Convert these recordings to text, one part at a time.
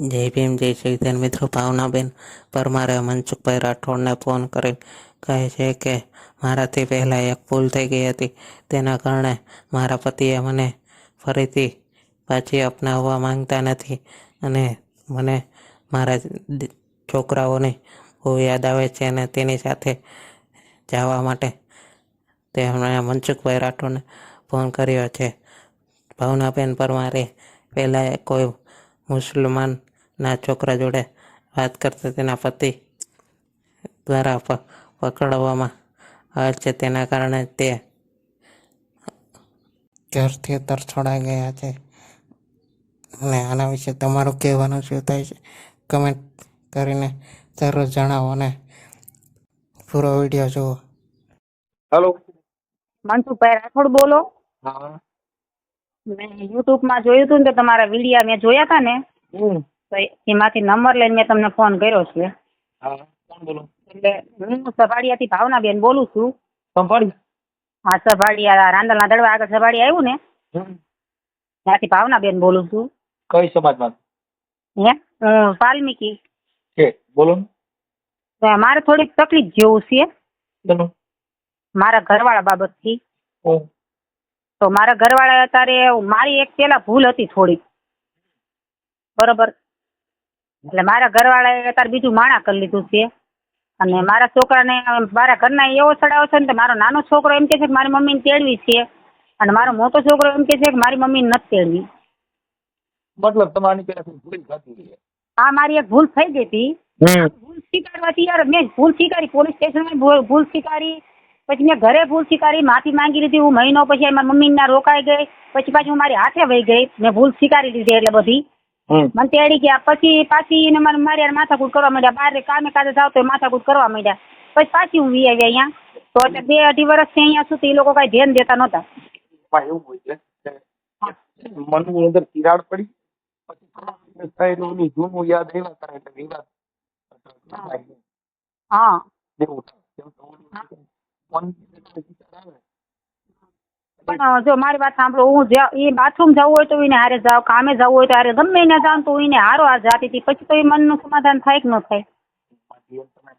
જય ભીમ, જય શ્રીધન મિત્રો, ભાવનાબેન પરમારે મનસુખભાઈ રાઠોડને ફોન કરી કહે છે કે મારાથી પહેલાં એક ભૂલ થઈ ગઈ હતી. તેના કારણે મારા પતિએ મને ફરીથી પાછી અપનાવવા માંગતા નથી અને મને મારા છોકરાઓની બહુ યાદ આવે છે અને તેની સાથે જવા માટે તેમણે મનસુખભાઈ રાઠોડને ફોન કર્યો છે. ભાવનાબેન પરમારે પહેલાં કોઈ મુસલમાનના છોકરા જોડે વાત કરતા તેના પતિ દ્વારા પકડવામાં આવે છે. તેના કારણે તે ઘરથી તરછોડાઈ ગયા છે. અને આના વિશે તમારું કહેવાનું શું થાય છે? કમેન્ટ કરીને જરૂર જણાવો અને પૂરો વીડિયો જુઓ. હેલો મનસુખભાઈ રાઠોડ બોલો. હા. મેં યુટ્યુબમાં જોયું હતું ને કે તમારા વિડીયા મેં જોયા હતા ને હમ. તો એમાંથી નંબર લઈને મેં તમને ફોન કર્યો છે. હા કોણ બોલો? એટલે હું સભાડિયાથી ભાવનાબેન બોલું છું. સંભાળી. હા સભાડિયા રાંદલના દડવા આગળ સભાડી આવ્યું ને ત્યાંથી ભાવના બેન બોલું છું. કઈ સમાજમાં? હે? હું વાલ્મીકી. કે બોલો મારે થોડીક તકલીફ જેવું છે. મારા ઘરવાળા બાબતથી. ઓ તો મારા ઘરવાળા અત્યારે મારી એક પેલા ભૂલ હતી થોડીક. બરોબર? એટલે મારા ઘરવાળાએ અત્યારે બીજું માણા કરી લીધું છે. અને મારા છોકરાને મારા ઘરના એવો ચડાવ છે ને મારો નાનો છોકરો એમ કે છે કે મારી મમ્મીને તેડવી છે. અને મારો મોટો છોકરો એમ કે છે કે મારી મમ્મીને નથી તેડવી. મતલબ તમારી પેલા ભૂલ થતી હા મારી એક ભૂલ થઈ ગઈ હતી. ભૂલ સ્વીકારવાથી યાર મેં ભૂલ સ્વીકારી પોલીસ સ્ટેશનમાં ભૂલ સ્વીકારી પછી મેં ઘરે ભૂલ સ્વીકારી માફી માંગી લીધી હું મહિનો પછી મારી મમ્મીના રોકાઈ ગઈ પછી પાછી હું મારી હાથે વહી ગઈ મેં ભૂલ સ્વીકારી લીધી એટલે બધી. હમ. મને તેડી ગયા. પછી પાછી એને મને મારી હારે માથાકૂટ કરવા માંડ્યા. બહાર કામે કાજે જાવ તો માથાકૂટ કરવા માંડ્યા. પછી પાછી હું વી આવી અહીંયા. તો એટલે બે અઢી વર્ષથી અહીંયા સુધી એ લોકો કાંઈ ધ્યાન દેતા નહોતા. એમાં એવું હોય છે કે મનની અંદર તિરાડ પડી પછી થોડા દિવસ થાય એટલે ઓલું જૂનું યાદ આવ્યા કરે એટલે વિવાદ. હા. દેવું પણ જો મારી વાત સાંભળો હું જ્યાં એ બાથરૂમ જવું હોય તો એને હારે જાવ કામે જવું હોય તો હારે ગમે એને જાઉં તો એને હારો આ જાતી હતી. પછી તો એ મનનું સમાધાન થાય કે ન થાય?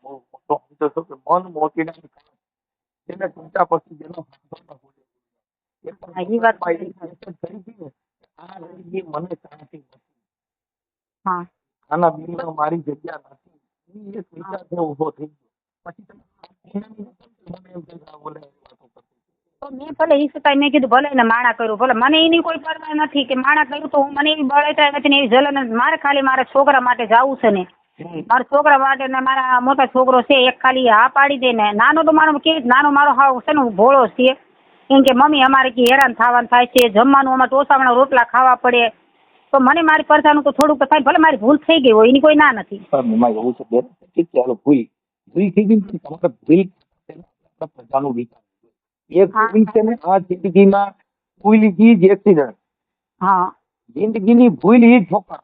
મોટો મન મોતીના એને ટૂંકા પછી જેનો ન. એ વાત જ ને, મને શાંતિ નથી. હા. આના બિલમાં મારી જગ્યા નથી. એ એક વિચાર છે થઈ ગયો. પછી તો મેં ભલે એ છતાંય મેં કીધું ભલે એને માણા કર્યું ભલે મને એની કોઈ પરવા નથી કે માણા કર્યું તો હું મને એવી બળેતરા નથી ને એવી જલન મારે ખાલી મારા છોકરા માટે જવું છે ને. મારા છોકરા માટે ને મારા મોટા છોકરો છે એક ખાલી હા પાડી દે ને. નાનો તો મારો કે નાનો મારો હાવ છે ને હું ભોળો છે. કેમ કે મમ્મી અમારે કે હેરાન થવાનું થાય છે જમવાનું અમારે ટોસામણા રોટલા ખાવા પડે. તો મને મારી પરસાનું તો થોડુંક થાય ભલે મારી ભૂલ થઈ ગઈ હોય એની કોઈ ના નથી. થઈ ગઈ તમારે ભૂલ પ્રજાનું વિચાર. એક હા. ભૂલ છે ને આ જિંદગીમાં ભૂલ ઈ જ એક્સિડન્ટ હા. જિંદગીની ભૂલ ઈ જ ઠોકર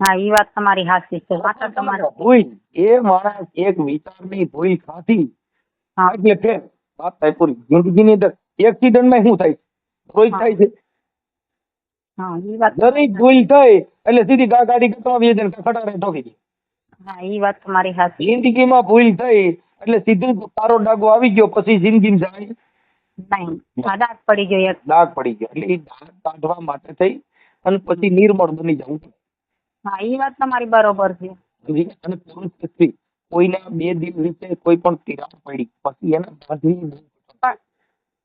હા એ વાત તમારી સાચી છે. વાત તમારી ભૂલ એ માણસ એક વિચારની ભૂલ ખાધી. હા. એટલે ફેર વાત થાય પૂરી. જિંદગીની અંદર એક્સિડન્ટમાં શું થાય રોજ થાય છે. હા. એ વાત દરેક ભૂલ થાય એટલે સીધી ગાડી બે જણ ખટારે ઠોકી દે. હા એ વાત તમારી સાચી જિંદગીમાં ભૂલ થઈ એટલે સીધું તારો ડાગો આવી ગયો પછી જિંદગીમાં જાય. નહીં હા પડી ગયો દાગ પડી ગયો એટલે એ કાઢવા માટે થઈ અને પછી નિર્મળ બની જવું હા એ વાત તમારી બરોબર છે. અને પુરુષ સ્ત્રી કોઈના બે દિલ વિશે કોઈ પણ તિરાડ પડી પછી એને બાંધવી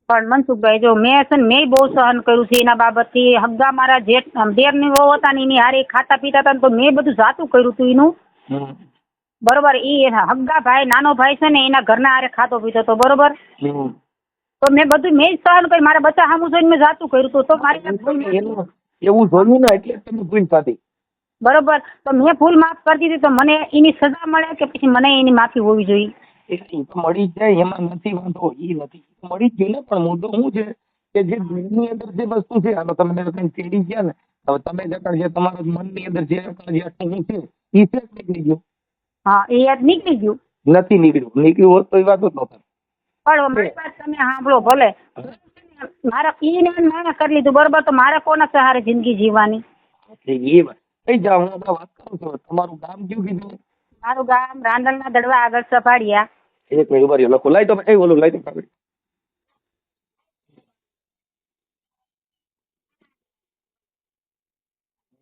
પણ મનસુખભાઈ જો મેં છે ને મેં બહુ સહન કર્યું છે એના બાબતથી. હગા મારા જેઠ દેરની વહુ હતા ને એની હારે ખાતા પીતા હતા ને તો મેં બધું જાતું કર્યું હતું એનું. બરોબર ઈ હગ્ગા ભાઈ નાનો ભાઈ છે ને એના ઘરના આરે ખાતો પીતો હતો બરોબર? તો મેં બધું મેં જ સહન કર્યું મારા બચ્ચા સામું જોઈને મેં જાતું કર્યું તો તો મારી એવું જોયું ને એટલે તમે ભૂલ થતી બરોબર તો મેં ભૂલ માફ કરી દીધી તો મને એની સજા મળે કે પછી મને એની માફી હોવી જોઈએ? એટલે તો મળી જાય એમાં નથી વાંધો એ નથી. મળી જ ગયું ને પણ મુદ્દો શું છે કે જે દિલની અંદર જે વસ્તુ છે હાલો તમે કઈ તેડી ગયા ને હવે તમે જતા જે તમારા મનની અંદર જે જે અટકું છે ઈ નીકળી ગયું. હા એ યાદ નીકળી ગયું. નથી નીકળ્યું. નીકળ્યું હોત તો એ વાત જ ન થાય પણ મારી વાત તમે સાંભળો ભલે. મારા ઈને મારા કરી લીધું. બરોબર તો મારે કોના સહારે જિંદગી જીવવાની? એ વાત. કઈ જા હું હમણાં વાત કરું છું. તમારું ગામ કયું કીધું? મારું ગામ રાંદલના દડવા આગળ સફાડિયા એક મિનિટ ઊભા રહ્યો. લખો. લાઈ તો એ ઓલું લાઈ તો કાગળ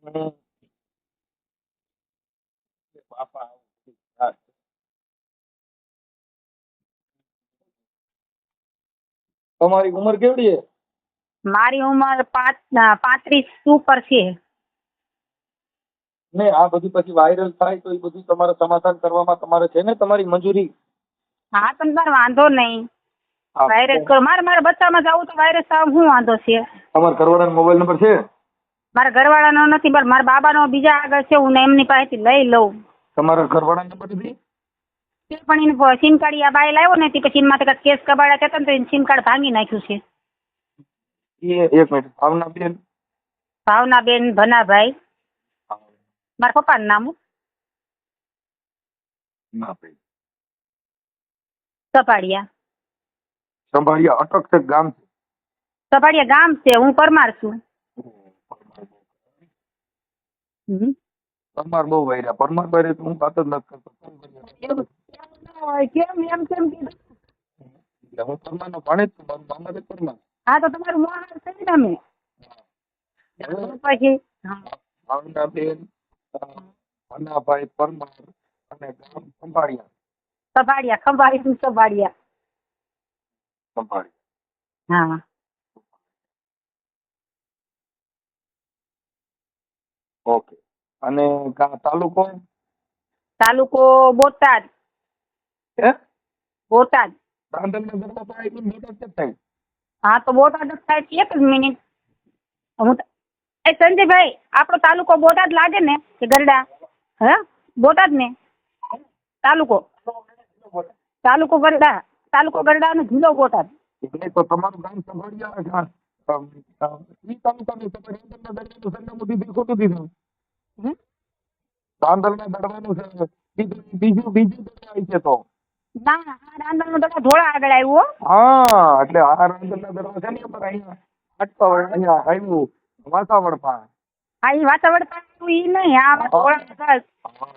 હમ. હા. તમારી ઉંમર કેવડી છે? મારી ઉંમર પાંત્રીસ ઉપર છે. ને આ બધું પછી વાયરલ થાય તો એ બધું તમારે સમાધાન કરવામાં તમારે છે ને તમારી મંજૂરી? હા તમને વાંધો નહીં. વાયરસ કરો મારે મારા બચ્ચામાં જવું તો વાયરસ આવે શું વાંધો છે? તમારા ઘરવાળાનો મોબાઈલ નંબર છે? મારા ઘરવાળાનો નથી મારા બાબાનો બીજા આગળ છે હું એમની પાસેથી લઈ લઉં. તમારા ઘરવાળાનો તે પણ એને સિમ કાર્ડ આ બાય લાવ્યો ને તે પછી એમાં કંઈક કેસ કબાડા થતા ને તો એને સિમ કાર્ડ ભાંગી નાખ્યું છે. એ એક મિનિટ ભાવના બેન ભાવનાબેન ભનાભાઈ. મારા પપ્પાનું નામ ના ભાઈ સપાડિયા સંભાળ્યા અટક છે ગામ છે? સપાડિયા ગામ છે. હું પરમાર છું. હમ. પરમાર બહુ વાયરા. પરમાર વાયરે તો હું વાત જ નથી કરતો. કેમ એમ કેમ કીધું? એટલે હું પરમાર નો ભાણે છું મારું મામા છે પરમાર. હા તો તમારું મોહાર થઈ ને અમે પછી હા. ભાવના બેન અનાભાઈ પરમાર અને ગામ સંભાળ્યા સપાડિયા ખંભાળી સપાડિયા સંભાળ્યા હા. ઓકે. અને તાલુકો? તાલુકો બોટાદ. હે? બોટાદ. ગાંધીનગરમાં તો એટલું મોટા છે થાય હા તો બોટાદ જ થાય એક જ મિનિટ હું એ સંજયભાઈ આપણો તાલુકો બોટાદ લાગે ને કે ગરડા? હે? બોટાદ ને? તાલુકો. તાલુકો ગરડા. તાલુકો ગરડા અને જિલ્લો બોટાદ. એટલે તો તમારું ગામ સંભાળ્યા ઈ તાલુકાનું તમે દરબારનું સરનામું દીધું ખોટું દીધું. છે. બીજું બીજું બીજું દરબાર છે તો? ના આ રાંધણનો તો ધોળા આગળ આવ્યું હો. એટલે આ રાંધણના દરબાર છે ને અમારે અહીંયા અટકાવડ અહીંયા આવ્યું. વાસાવડ પાસે હા એ વાતાવરણ પાછું ઈ નહીં આ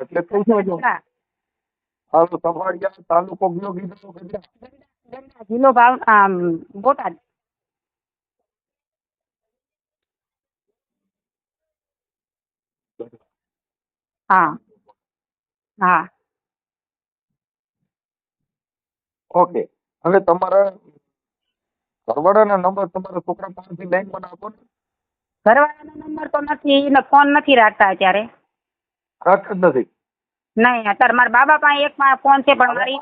એટલે કહું છું. હાલો તાલુકો ગયો કીધું જિલ્લો ભાવ બોટાદ હા. હા. ઓકે. હવે તમારા ઘરવાળાના નંબર તમારા છોકરા પાસેથી લઈને મને આપો ને. ઘરવાળાનો નંબર તો નથી એને ફોન નથી રાખતા અત્યારે. રાખ જ નથી. નહીં અત્યારે મારા બાબા પાસે એક ફોન છે પણ મારી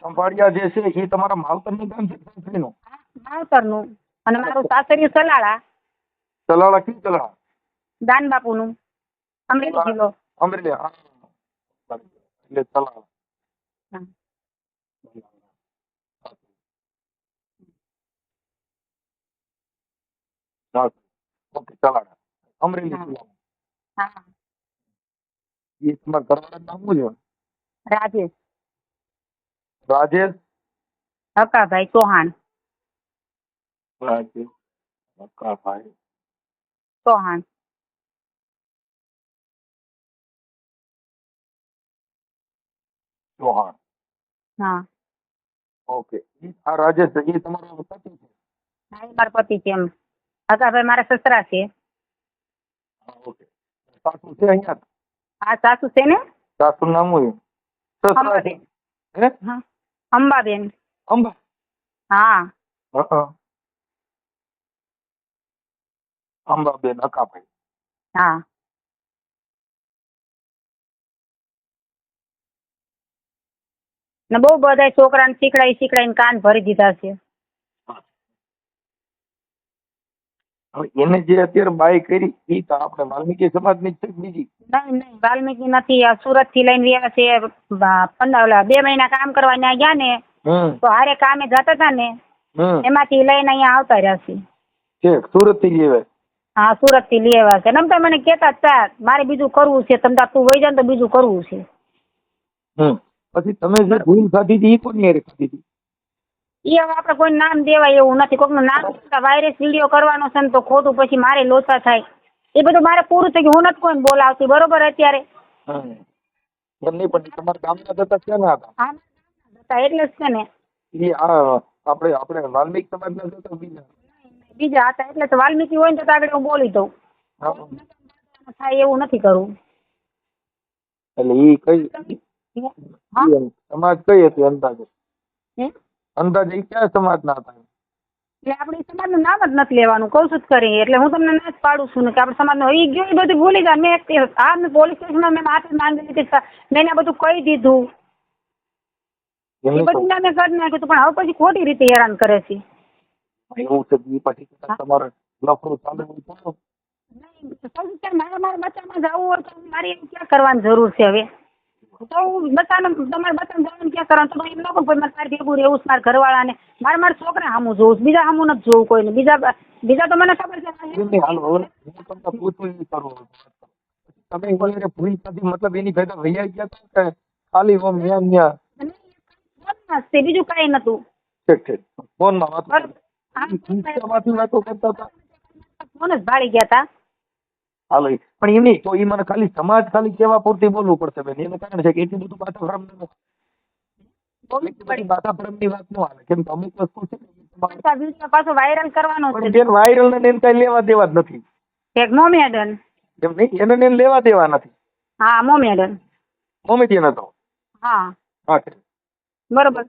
સંભાળ્યા જે છે એ તમારા માવતરનું કામ છે સાસરીનું? માવતરનું. અને મારું સાસરિયું સલાળા. સલાળા કયું સલાળા? દાન બાપુનું અમરેલી જિલ્લો. અમરેલી એટલે. હા. ઓકે ચલાળા અમરેલી હા. જિલ્લામાં. હા એ તમારા ઘરવાળાનું નામ શું છે? રાજેશ. રાજેશ? હકાભાઈ ચૌહાણ. રાજેશ હકાભાઈ. ચૌહાણ. ચૌહાણ. હા. ઓકે આ રાજેશ એ તમારો પતિ છે? હા એ મારા પતિ છે એમ. ભાઈ મારા સસરા છે. ઓકે સાસુ છે અહીંયા? હા સાસુ છે ને? સાસુ નામ હોય સસરા છે? અંબાબેન. હે? હા. અંબાબેન. અંબા? હા હા. અંબાબેન અકાભાઈ. હા. ને બહુ બધા છોકરાને શીખડાઈ શીખડાઈને કાન ભરી દીધા છે. હવે એને જે અત્યારે બાય કરી એ તો આપણે વાલ્મીકી સમાજની જ છે બીજી? નહીં નહીં વાલ્મીકી નથી. આ સુરતથી લઈને ગયા છે પંદર બે મહિના કામ કરવા ત્યાં ગયા ને તો હારે કામે જતા હતા ને એમાંથી લઈને અહીંયા આવતા રહ્યા છે. સુરતથી લેવા હા સુરતથી લેવા છે. નમ તો મને કેતા હતા મારે બીજું કરવું છે. તમ તાર તું વહી જાય તો બીજું કરવું છે. હમ. પછી તમે જે ભૂલ ખાધી હતી એ કોની હારે ખાધી હતી એ હવે આપણે કોઈ નામ દેવાય એવું નથી. કોકનું નામ વાયરસ વીડિયો કરવાનો છે ને તો ખોટું પછી મારે લોચા થાય. એ બધું મારે પૂરું થઈ ગયું. હું નથી કોઈને બોલાવતી. બરોબર અત્યારે? હમ. પણ તમારા ગામના જતા ક્યાં હતા હા હતા એટલે જ છે ને. એ આપણે આપણે વાલ્મિક સમાજના જતા બીજા? બીજા હતા. એટલે તો વાલ્મીકી હોય ને તો આગળ હું બોલી દઉં. થાય એવું નથી કરવું. એટલે કઈ સમાજ કઈ હતી અંદાજે? અંદાજે ક્યાં સમાજના હતા એટલે આપણે સમાજનું નામ જ નથી લેવાનું કઉ છું જ કરી એટલે હું તમને ના જ પાડું છું ને કે આપણે સમાજનું ઈ ગયું એ બધું ભૂલી જાય મેં આ મેં પોલીસ સ્ટેશનમાં મેં માફી માંગી લીધી મેં એને બધું કહી દીધું. એ બધું મેં કરી નાખ્યું પણ હવે પછી ખોટી રીતે હેરાન કરે છે. એવું છે પછી તમારે લફડું ચાલુ નહીં, સૌથી મારે મારા બચ્ચામાં જવું હોય તો મારી ક્યાં કરવાની જરૂર છે હવે? તો હું બતાને તમારે બતાને જવાનું ક્યાં કરવાનું? તો એમ ન કહું ભાઈ મારે તારે ભેગું રહેવું છે મારા ઘરવાળાને. મારે મારા છોકરા સામું જોવું છે બીજા સામું નથી જોવું કોઈને. બીજા બીજા તો મને ખબર છે તમે વગેરે ભૂલ થતી મતલબ એની ભેગા વૈયા ગયા તો કે ખાલી ઓમ ન્યા ન્યા? બીજું કાંઈ નતું ઠીક ઠીક. ફોનમાં વાતો કરતા હતા. ફોન જ ભાળી ગયા હતા. હાલો પણ એમ નહીં તો એ મને ખાલી સમાજ ખાલી કેવા પૂરતી બોલવું પડશે બેન? એનું કારણ છે કે એટલું બધું વાતાવરણ બધી વાતાવરણની વાત ન આવે. કેમ કે અમુક વસ્તુ છે પાછા વાયરલ કરવાનો છે. બેન વાયરલ ને એને કઈ લેવા દેવા જ નથી. એક મોમેડન એમ નહીં એને એને લેવા દેવા નથી. હા મોમેડન મમ્મી ત્યાં નતો હા. હા બરોબર.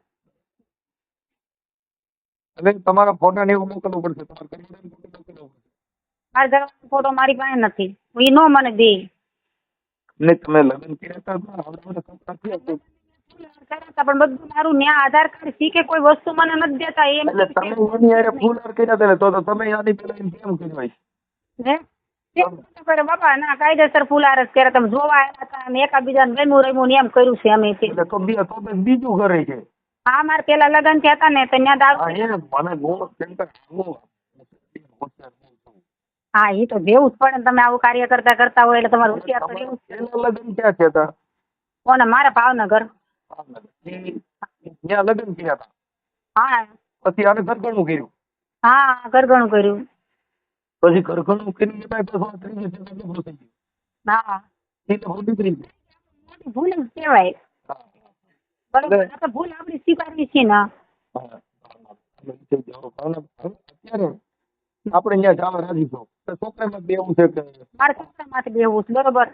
હવે તમારા ફોટા ને એવું મોકલવું પડશે. તમારે ફોટો મોકલવો પડશે. મારા ફોટો મારી પાસે નથી. ઈ નો મને દે ને તમે લગ્ન કર્યા હતા આવડા કર્યા પણ બધું મારું ન્યા આધાર કાર્ડ કે કોઈ વસ્તુ મને નથી દેતા એમ એટલે તમે એની હારે ફૂલ હાર કર્યા હતા ને તો તો તમે આની પેલા એમ કેમ કર્યું? હે? કરે બાપા ના કાયદેસર ફુલાર જ કર્યા તમે જોવા આવ્યા હતા અને એકાબીજાને રેમું રેમું ને એમ કર્યું છે અમે તે. તો બી તો બસ બીજું ઘરે છે. હા મારે પેલા લગ્ન થયા હતા ને તો ત્યાં દારૂ મને બહુ ચિંતા બહુ હોશિયાર બહુ છું. હા એ તો જેવું જ પડે ને તમે આવું કાર્ય કરતા કરતા હોય એટલે તમારે હોશિયાર તો રહેવું જ. તમારા લગ્ન ક્યાં થયા હતા કોને? મારા ભાવનગર. ત્યાં લગ્ન થયા હતા હા. પછી આને ઘરઘણું કર્યું? હા ઘરઘણું કર્યું. પછી ઘરઘણું કરીને એમાંય પાછું આ ત્રીજે દિવસે લગ્ન થઈ ગયું હા. એ તો બહુ દીકરી છે. મોટી ભૂલ જ કહેવાય. બરોબર આ તો ભૂલ આપણી સ્વીકારવી છે ને. હા. એટલે હવે અત્યારે આપણે ત્યાં જવા રાજી છો તો છોકરામાં બે એવું છે કે મારે છોકરામાંથી બેવું છે બરોબર?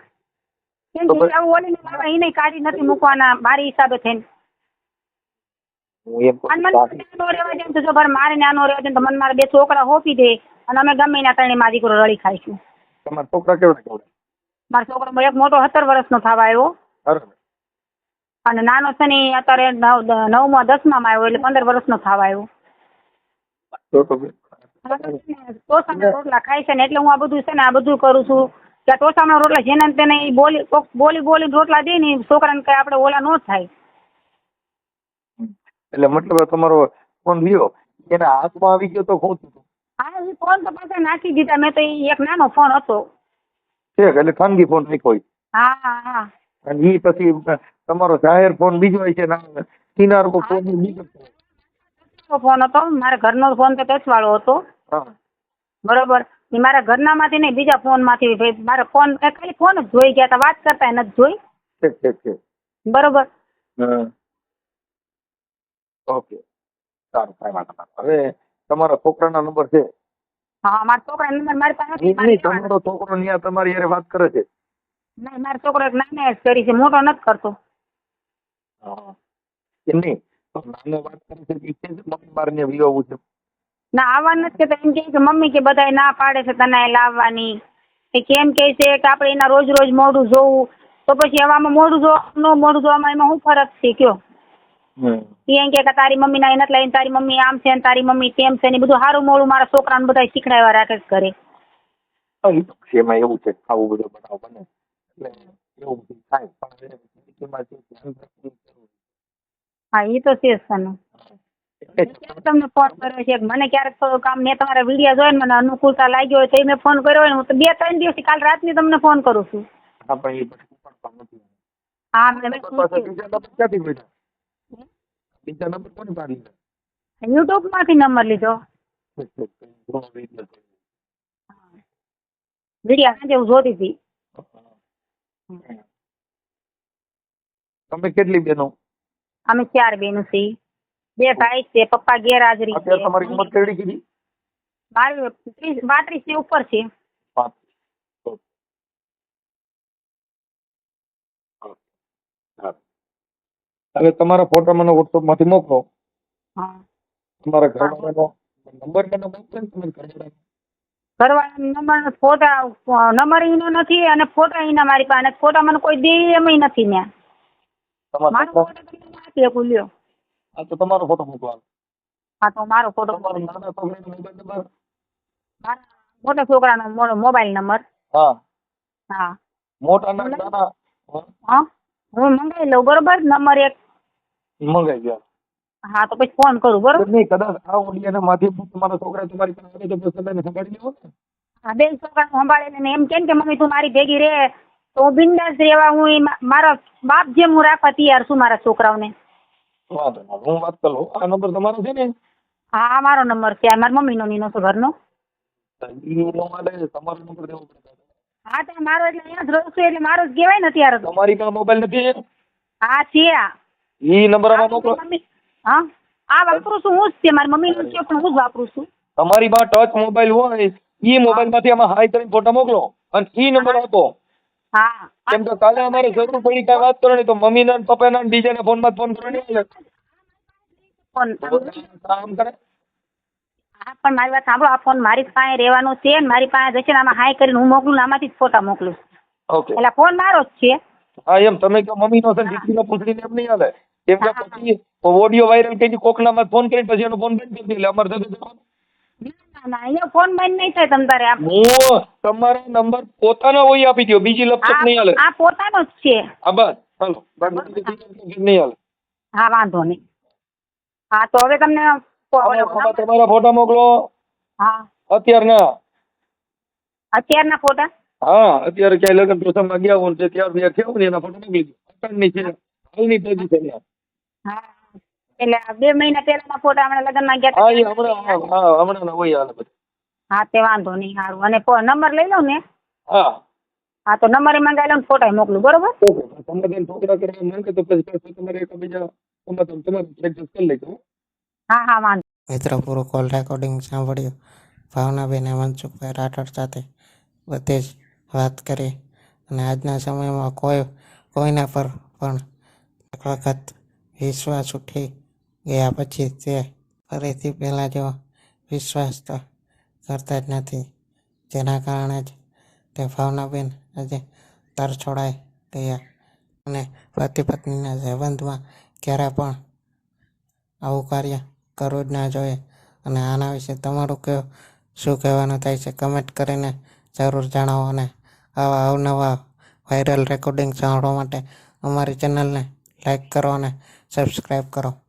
કેમ કે આવું ઓલીને બાબા એને કાઢી નથી મૂકવાના મારી હિસાબે થઈને. મારે નાનો રહેવા દે તો મને મારા બે છોકરા હોપી દે અને અમે ગમે એના ત્રણે માં દીકરો રળી ખાઈશું. તમારા છોકરા કેવડા કેવડા મારા છોકરો એક મોટો સત્તર વર્ષનો થવા આવ્યો. અને નાનો છે ને અત્યારે નવ નવમાં દસમામાં આવ્યો એટલે પંદર વર્ષનો થવા આવ્યો. ટોસાના રોટલા ખાય છે ને એટલે હું આ બધું છે ને આ બધું કરું છું. કે ટોસાના રોટલા જેને તેને એ બોલી બોલી બોલી રોટલા દે ને છોકરાને કઈ આપણે ઓલા નો થાય. એટલે મતલબ તમારો ફોન લ્યો એના હાથમાં આવી ગયો તો ખોટું હા એ ફોન તો પાછા નાખી દીધા મેં તો એ એક નાનો ફોન હતો. છે એટલે ખાનગી ફોન નાખ્યો હોય હા હા હા. અને એ પછી તમારો જાહેર ફોન બીજો હોય છે કિનાર ફોન બીજો. ફોન હતો મારા ઘરનો ફોન તો ટચ વાળો હતો. હા બરોબર. એ મારા ઘરના માંથી નહીં બીજા ફોનમાંથી મારા ફોન ખાલી ફોન જ જોઈ ગયા હતા વાત કરતા નથી જોઈ. ઠીક ઠીક ઠીક. બરોબર. ઓકે. સારું કાંઈ વાંધો. હવે તમારા છોકરાના નંબર છે? હા મારા છોકરા નંબર મારી પાસે નહીં. તમારો છોકરો ન્યા તમારી યારે વાત કરે છે? નહીં મારો છોકરો એક નાના જ કરી છે મોટો નથી કરતો. હા. એમ નહીં. નાનો વાત કરે છે કે મમ્મી મારે ત્યાં વિવાવું છે. ના આવવાનું નથી કહેતા. એમ કહે કે મમ્મી કે બધાય ના પાડે છે તને લાવવાની. એ કેમ કહે છે કે આપણે એના રોજ રોજ મોઢું જોવું. તો પછી હવામાં મોઢું જોવાનું મોઢું જોવામાં એમાં શું ફરક છે કયો? એ એમ કે કે તારી મમ્મી ના નથી લઈને તારી મમ્મી આમ છે ને તારી મમ્મી તેમ છે ને બધું સારું મોડું મારા છોકરાને બધા શીખડાવ્યા રાખે છે ઘરે. તો છે. એમાં એવું છે ખાવું બધું બનાવ બને. એટલે એવું બધું થાય. પણ જે હા એ તો છે જ તમને ફોન કર્યો છે મને ક્યારેક થોડું કામ મેં તમારા વીડિયો જોઈને મને અનુકૂળતા લાગ્યો હોય તો મેં ફોન કર્યો હોય હું તો બે ત્રણ દિવસથી કાલ રાતની તમને ફોન કરું છું. હા પણ એ હા મેં નંબર બીજા નંબર ક્યાંથી મળ્યા? બીજા નંબર કોની પાસે લીધા? યુટ્યુબમાંથી નંબર લીધો. વીડિયો સાંજે હું જોતી હતી. તમે કેટલી બેનો અમે ચાર બેનો છીએ. બે ભાઈ છે પપ્પા ગેરહાજરી છે. અત્યારે તમારી ઉંમર કેટલી કીધી? મારી ત્રીસ પાંત્રીસની ઉપર છે. હવે તમારા ફોટા મને વોટ્સઅપમાંથી મોકલો. હા. તમારા ઘરવાળાનો નંબર મને મોકલો ને તમારા ઘરવાળાનો. ઘરવાળાનો નંબર ફોટા નંબર એનો નથી અને ફોટા એના મારી પાસે. ફોટા મને કોઈ દે એમ નથી ને તમારો મારો ફોટો? તમને આપી લ્યો. આ તો તમારો ફોટો મૂકવાનો હા તો મારો ફોટો તમારા નાના છોકરાનો મોબાઈલ નંબર મારા મોટા છોકરાનો મોબાઈલ નંબર હા. હા. મોટા નાના? હા, હા મંગાવી લઉં બરોબર? નંબર એક. મંગાવી ગયો હા તો પછી ફોન કરું બરોબર? નહીં કદાચ આ ઓડિયાના માધ્યમથી તમારા છોકરા તમારી પાસે આવે તો પછી તમે સંભાળી લેવો ને. હા બે છોકરા સંભાળે ને એમ કેમ કે મમ્મી તું મારી ભેગી રહે તો હું બિંદાસ રહેવા હું મારા બાપ જેમ હું રાખવા તૈયાર છું મારા છોકરાઓને. વાંધો ના હું વાત કરું. આ નંબર તમારો છે ને? હા આ મારો નંબર છે. આ મારા મમ્મીનો નીનો છે ઘરનો. ઈ નો તમારો નંબર દેવો પડે. હા તો મારો એટલે અહીંયા જ રહું છું એટલે મારો જ કહેવાય ને અત્યારે તો. તમારી પાસે મોબાઈલ નથી હા? છે આ. ઈ નંબર આમાં મોકલો. હા આ વાપરું છું હું જ છે મારી મમ્મીનું છે પણ હું જ વાપરું છું. તમારી પાસે ટચ મોબાઈલ હોય ઈ મોબાઈલમાંથી આમાં હાઈ કરીને ફોટો મોકલો અને ઈ નંબર આપો. હા. કેમ તો કાલે અમારે જરૂર પડી કાંઈ વાત કરવાની તો મમ્મી ને પપ્પા ના ફોનમાં ફોનમાં ફોન કામ કરે. હા પણ મારી વાત સાંભળો આ ફોન મારી પાસે રહેવાનો છે ને મારી પાસે જશે ને આમાં હાઈ કરીને હું મોકલું ને આમાંથી જ ફોટા મોકલું. ઓકે. એટલે ફોન મારો જ છે. હા એમ તમે કહો મમ્મીનો છે દીકરી નો પૂછડીને એમ નહીં હાલે. કેમ કે પછી ઓડિયો વાયરલ કરી કોકનામાં ફોન કરીને પછી એનો ફોન બંધ કરી દે એટલે અમારે થતું. ના ના અહીંયા ફોન બંધ નહીં થાય તમ તારે. આ હું તમારા નંબર પોતાનો હોય આપી દો બીજી લપચક નહીં હાલે. આ પોતાનો જ છે. હા બસ હાલો. બાકી બીજી લપચક નહીં હાલે. હા વાંધો નહીં. હા તો હવે તમને તમારા ફોટા મોકલો. હા. અત્યારના. અત્યારના ફોટા? હા અત્યારે ક્યાંય લગ્ન પ્રસંગમાં ગયા હોય ત્યાર થયું ને એના ફોટો મોકલી દો અત્યારની છે હાલની પોઝિશન હા. એટલે બે મહિના પહેલાના ફોટા હમણાં લગ્નમાં ગયા હા એ હમણાં હા હમણાં હોય હાલે બધું. હા તે વાંધો નહીં સારું. અને નંબર લઈ લઉં ને? હા. હા તો નંબર મંગાવી લઉં ને ફોટા મોકલું બરોબર? ઓકે સમાધાન છોકરા કરવા માંગે તો પછી પાછું તમારે એકબીજા તમારે એડજસ્ટ કરી લેજો હા. હા વાંધો. મિત્રો પૂરો કોલ રેકોર્ડિંગ સાંભળ્યું. ભાવનાબેન અને મનસુખભાઈ રાઠોડ સાથે બધે જ વાત કરી. અને આજના સમયમાં કોઈ કોઈના પર પણ એક વખત વિશ્વાસ ઉઠી ગયા પછી તે ફરીથી પહેલાં જેવો વિશ્વાસ તો કરતા જ નથી. જેના કારણે જ તે ભાવનાબેન આજે તર છોડાઈ ગયા અને પતિ પત્નીના સંબંધમાં ક્યારે પણ આવું કાર્ય કરવું જ ના જોઈએ. અને આના વિશે તમારું કયો, શું કહેવાનું થાય છે કમેન્ટ કરીને જરૂર જણાવો અને આવા અવનવા વાયરલ રેકોર્ડિંગ સાંભળવા માટે અમારી ચેનલને લાઈક કરો અને સબસ્ક્રાઈબ કરો.